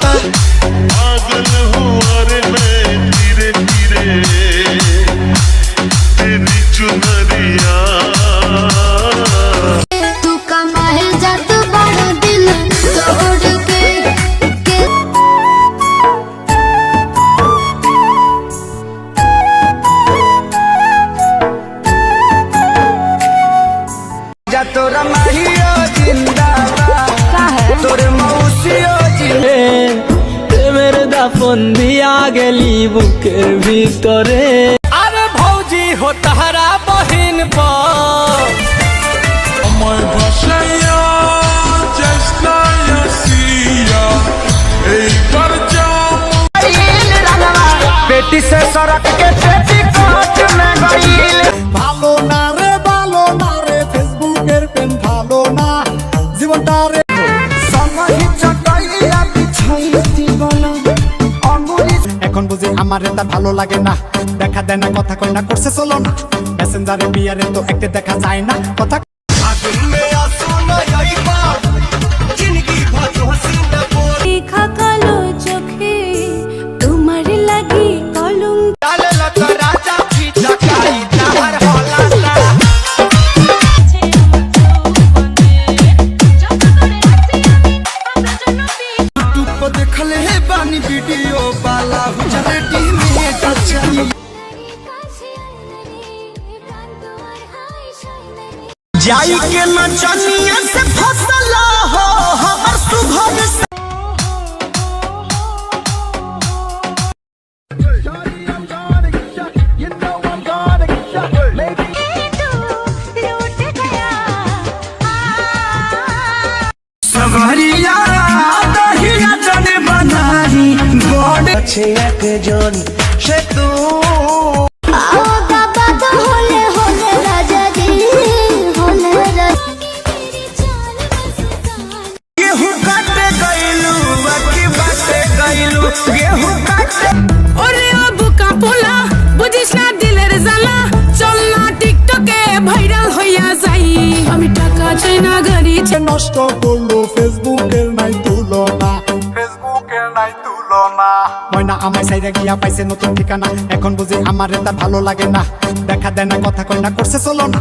पागल हुआ रे मैं धीरे धीरे तेरी चुनरिया। तू कमाए जत बड़ा दिल तोड़ के के। जा तोरा माहियो মন দিয়া গেলি বুকের ভিতরে। আর ভৌজি হো তাহারা বহিন আমার ভাষাইয়া পেটি সে সড়ক কে পেটি কোচ মে গইল। ভালো না এখন বুঝি আমার এটা ভালো লাগে না। দেখা দেয় না, কথা কয় না, করছে চলো না। মেসেঞ্জারে বিয়ারে তো একটা দেখা যায় না। কথা जाई के नचनिया से फसला हो हमर सुभग से छे एक जोन সেতু টিকটকে আমি নষ্ট করল। সাইরে সাইরা গিয়া পাইছে নতুন ঠিকানা। এখন বুঝি আমার এটা ভালো লাগে না। দেখা দেয় না, কথা কয় না, করছে চলো না।